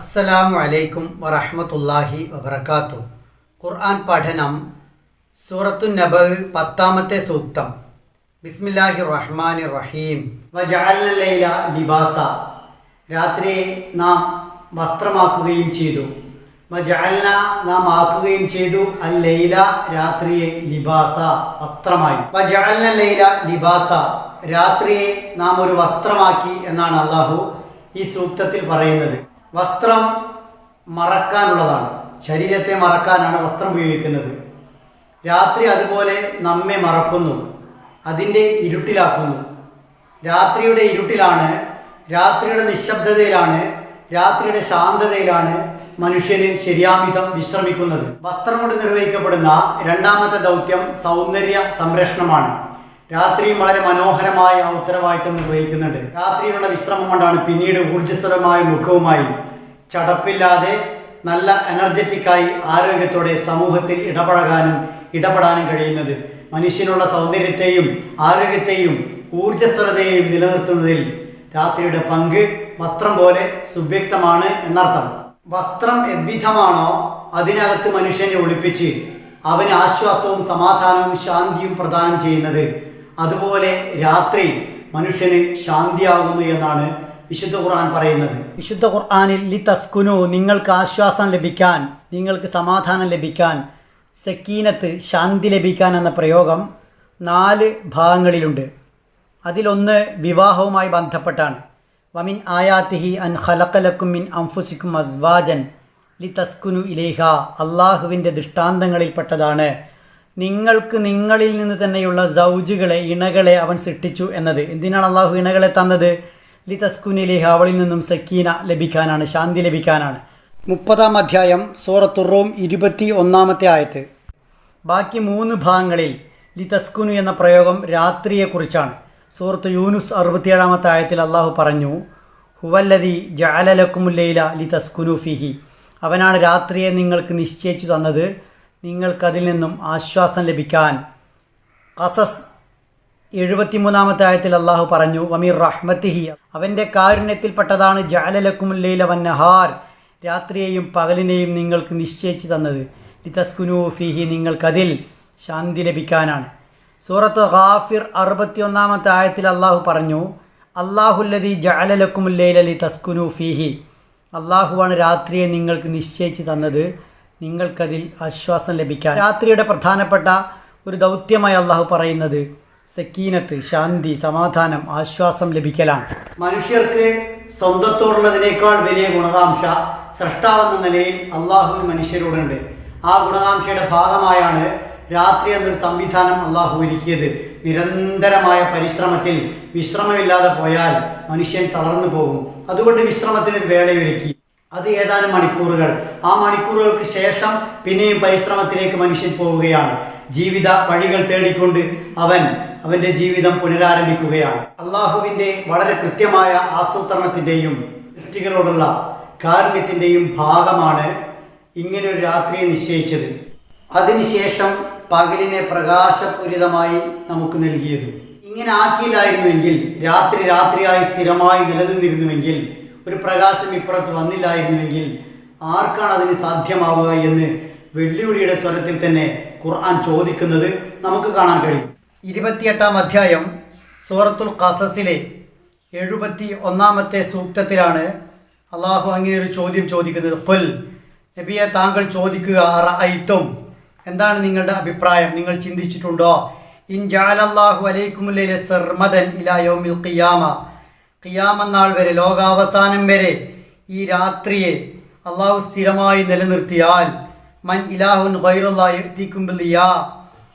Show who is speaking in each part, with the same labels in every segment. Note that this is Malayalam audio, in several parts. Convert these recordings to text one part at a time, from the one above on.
Speaker 1: അസ്സലാമു അലൈക്കും വറഹമത്തല്ലാഹി വബർക്കാത്തു ഖുർആൻ പഠനം സൂറത്തു നബ് പത്താമത്തെ സൂക്തം. ബിസ്മില്ലാഹി റഹ്മാൻ റഹീം. വജഅൽന ലൈല ലിബാസ. രാത്രിയെ നാം വസ്ത്രമാക്കുകയും ചെയ്തു. വജാലന നാം ആക്കുകയും ചെയ്തു. അൽ ലൈല രാത്രിയെ ലിബാസ വസ്ത്രമായി. വജാലന ലൈല ലിബാസ. രാത്രിയെ നാം ഒരു വസ്ത്രമാക്കി എന്നാണ് അള്ളാഹു ഈ സൂക്തത്തിൽ പറയുന്നത്. വസ്ത്രം മറക്കാനുള്ളതാണ്. ശരീരത്തെ മറക്കാനാണ് വസ്ത്രം ഉപയോഗിക്കുന്നത്. രാത്രി അതുപോലെ നമ്മെ മറക്കുന്നു. അതിന്റെ ഇരുട്ടിലാക്കുന്നു. രാത്രിയുടെ ഇരുട്ടിലാണ് രാത്രിയുടെ നിശബ്ദതയിലാണ് രാത്രിയുടെ ശാന്തതയിലാണ് മനുഷ്യന് ശരിയാമിതം വിശ്രമിക്കുന്നത്. വസ്ത്രം കൊണ്ട് നിർവഹിക്കപ്പെടുന്ന രണ്ടാമത്തെ ദൗത്യം സൗന്ദര്യ സംരക്ഷണമാണ്. രാത്രിയും വളരെ മനോഹരമായ ആ ഉത്തരവാദിത്തം നിർവഹിക്കുന്നുണ്ട്. രാത്രിയിലുള്ള വിശ്രമം കൊണ്ടാണ് പിന്നീട് ഊർജസ്വരമായ മുഖവുമായി ചടപ്പില്ലാതെ നല്ല എനർജറ്റിക്കായി ആരോഗ്യത്തോടെ സമൂഹത്തിൽ ഇടപഴകാനും ഇടപെടാനും കഴിയുന്നത്. മനുഷ്യനുള്ള സൗന്ദര്യത്തെയും ആരോഗ്യത്തെയും ഊർജസ്വലതയെയും നിലനിർത്തുന്നതിൽ രാത്രിയുടെ പങ്ക് വസ്ത്രം പോലെ സുവ്യക്തമാണ് എന്നർത്ഥം. വസ്ത്രം എവിധമാണോ അതിനകത്ത് മനുഷ്യനെ ഒളിപ്പിച്ച് അവന് ആശ്വാസവും സമാധാനവും ശാന്തിയും പ്രദാനം ചെയ്യുന്നത് അതുപോലെ രാത്രി മനുഷ്യന് ശാന്തിയാകുന്നു എന്നാണ് വിശുദ്ധ ഖുർആൻ പറയുന്നത്. വിശുദ്ധ ഖുർആനിൽ ലി തസ്കുനു നിങ്ങൾക്ക് ആശ്വാസം ലഭിക്കാൻ നിങ്ങൾക്ക് സമാധാനം ലഭിക്കാൻ സക്കീനത്ത് ശാന്തി ലഭിക്കാൻ എന്ന പ്രയോഗം നാല് ഭാഗങ്ങളിലുണ്ട്. അതിലൊന്ന് വിവാഹവുമായി ബന്ധപ്പെട്ടാണ്. വമിൻ ആയാത്തിഹി അൻ ഖലക്കലക്കും മിൻ അംഫുസിക്കും അസ്വാജൻ ലി തസ്കുനു ഇലേഹ. അള്ളാഹുവിന്റെ ദൃഷ്ടാന്തങ്ങളിൽപ്പെട്ടതാണ് നിങ്ങൾക്ക് നിങ്ങളിൽ നിന്ന് തന്നെയുള്ള സൗജുകളെ ഇണകളെ അവൻ സൃഷ്ടിച്ചു എന്നത്. എന്തിനാണ് അള്ളാഹു ഇണകളെ തന്നത്? ലി തസ്കുനിലേഹ അവളിൽ നിന്നും സക്കീന ലഭിക്കാനാണ് ശാന്തി ലഭിക്കാനാണ്. മുപ്പതാം അധ്യായം സൂറത്തുറോം ഇരുപത്തി ഒന്നാമത്തെ ആയത്ത്. ബാക്കി മൂന്ന് ഭാഗങ്ങളിൽ ലി തസ്കുനു എന്ന പ്രയോഗം രാത്രിയെക്കുറിച്ചാണ്. സൂറത്ത് യൂനുസ് അറുപത്തിയേഴാമത്തെ ആയത്തിൽ അള്ളാഹു പറഞ്ഞു ഹുവല്ലതി ജാലലക്കുമുല്ലയില ലി തസ്കുനു ഫിഹി. അവനാണ് രാത്രിയെ നിങ്ങൾക്ക് നിശ്ചയിച്ചു തന്നത്. നിങ്ങൾക്കതിൽ നിന്നും ആശ്വാസം ലഭിക്കാൻ. കസസ് എഴുപത്തിമൂന്നാമത്തെ ആയത്തിൽ അള്ളാഹു പറഞ്ഞു വമീർ റഹ്മത്തിഹി. അവന്റെ കാരുണ്യത്തിൽപ്പെട്ടതാണ് ജാലലക്കുമുല്ലയിലെ വന്നഹാർ. രാത്രിയെയും പകലിനെയും നിങ്ങൾക്ക് നിശ്ചയിച്ചു തന്നത്. ലിതസ്കുനു ഫിഹി നിങ്ങൾക്കതിൽ ശാന്തി ലഭിക്കാനാണ്. സൂറത്ത് ഖാഫിർ അറുപത്തിയൊന്നാമത്തെ ആയത്തിൽ അള്ളാഹു പറഞ്ഞു അള്ളാഹുല്ലതി ജാലലക്കുമുല്ലയിലെ ലിതസ്കുനു തസ്കുനു ഫീഹി. അള്ളാഹുവാണ് രാത്രിയെ നിങ്ങൾക്ക് നിശ്ചയിച്ചു തന്നത്. നിങ്ങൾക്കതിൽ ആശ്വാസം ലഭിക്കാൻ. രാത്രിയുടെ പ്രധാനപ്പെട്ട ഒരു ദൗത്യമായി അള്ളാഹു പറയുന്നത് സക്കീനത്ത് ശാന്തി സമാധാനം ആശ്വാസം ലഭിക്കലാണ്. മനുഷ്യർക്ക് സ്വന്തത്തോടുള്ളതിനേക്കാൾ വലിയ ഗുണകാംക്ഷ സൃഷ്ടാവെന്ന നിലയിൽ അള്ളാഹു മനുഷ്യരോടുണ്ട്. ആ ഗുണകാംക്ഷയുടെ ഭാഗമായാണ് രാത്രി എന്നൊരു സംവിധാനം അള്ളാഹു ഒരുക്കിയത്. നിരന്തരമായ പരിശ്രമത്തിൽ വിശ്രമമില്ലാതെ പോയാൽ മനുഷ്യൻ തളർന്നു പോകും. അതുകൊണ്ട് വിശ്രമത്തിനൊരു വേളയൊരുക്കി. അത് ഏതാനും മണിക്കൂറുകൾ. ആ മണിക്കൂറുകൾക്ക് ശേഷം പിന്നെയും പരിശ്രമത്തിലേക്ക് മനുഷ്യൻ പോവുകയാണ്. ജീവിത വഴികൾ തേടിക്കൊണ്ട് അവൻ അവന്റെ ജീവിതം പുനരാരംഭിക്കുകയാണ്. അള്ളാഹുവിന്റെ വളരെ കൃത്യമായ ആസൂത്രണത്തിന്റെയും സൃഷ്ടികളോടുള്ള കാരുണ്യത്തിന്റെയും ഭാഗമാണ് ഇങ്ങനെ ഒരു രാത്രിയെ നിശ്ചയിച്ചത്. അതിനുശേഷം പകലിനെ പ്രകാശപൂരിതമായി നമുക്ക് നൽകിയത്. ഇങ്ങനെ ആക്കിയില്ലായിരുന്നുവെങ്കിൽ രാത്രി രാത്രിയായി സ്ഥിരമായി നിലനിന്നിരുന്നുവെങ്കിൽ ഒരു പ്രകാശം ഇപ്പുറത്ത് വന്നില്ലായിരുന്നുവെങ്കിൽ ആർക്കാണ് അതിന് സാധ്യമാവുക എന്ന് വെല്ലുവിളിയുടെ സ്വരത്തിൽ തന്നെ ഖുർആൻ ചോദിക്കുന്നത് നമുക്ക് കാണാൻ കഴിയും. ഇരുപത്തിയെട്ടാം അധ്യായം സൂറത്തുൽ ഖസസിലെ എഴുപത്തി ഒന്നാമത്തെ സൂക്തത്തിലാണ് അള്ളാഹു അങ്ങനെ ഒരു ചോദ്യം ചോദിക്കുന്നത്. കൊൽ നബിയെ താങ്കൾ ചോദിക്കുക അറഅയ്ത്തും എന്താണ് നിങ്ങളുടെ അഭിപ്രായം? നിങ്ങൾ ചിന്തിച്ചിട്ടുണ്ടോ? ഇൻ ജാലല്ലാഹു അലൈക്കുമുല്ലയിലെ സർമദൻ ഇലാ യൗമിൽ ഖിയാമ. ഖിയാമ നാൾ വരെ ലോകാവസാനം വരെ ഈ രാത്രിയെ അള്ളാഹു സ്ഥിരമായി നിലനിർത്തിയാൽ മൻ ഇലാഹുൻ ഗൈറുല്ലാ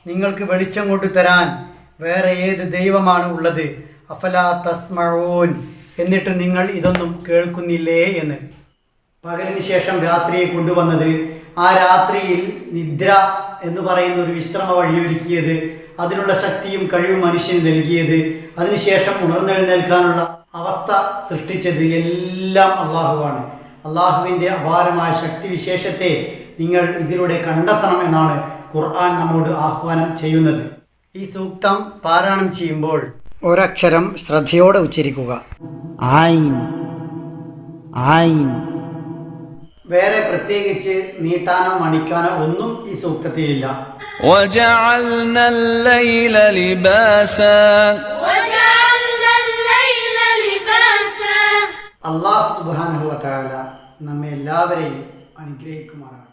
Speaker 1: നിങ്ങൾക്ക് വെളിച്ചം കൊണ്ടു തരാൻ വേറെ ഏത് ദൈവമാണ് ഉള്ളത്? അഫല തസ്മഊൻ. എന്നിട്ട് നിങ്ങൾ ഇതൊന്നും കേൾക്കുന്നില്ലേ എന്ന്. പകലിന് ശേഷം രാത്രിയെ കൊണ്ടുവന്നത് ആ രാത്രിയിൽ നിദ്ര എന്ന് പറയുന്ന ഒരു വിശ്രമ വഴിയൊരുക്കിയത് അതിനുള്ള ശക്തിയും കഴിവും മനുഷ്യന് നൽകിയത് അതിനുശേഷം ഉണർന്നെഴുന്നേൽക്കാനുള്ള അവസ്ഥ സൃഷ്ടിച്ചത് എല്ലാം അള്ളാഹുവാണ്. അള്ളാഹുവിന്റെ അപാരമായ ശക്തിവിശേഷത്തെ നിങ്ങൾ ഇതിലൂടെ കണ്ടെത്തണം എന്നാണ് ഖുർആൻ നമ്മോട് ആഹ്വാനം ചെയ്യുന്നത്. ഈ സൂക്തം പാരായണം ചെയ്യുമ്പോൾ ഒരക്ഷരം ശ്രദ്ധയോടെ ഉച്ചരിക്കുക. വേറെ പ്രത്യേകിച്ച് നീട്ടാനോ മണിക്കാനോ ഒന്നും ഈ സൂക്തത്തിലില്ല അള്ളാഹു സുബാനുഹുവ താല നമ്മെ എല്ലാവരെയും അനുഗ്രഹിക്കുമാറാണ്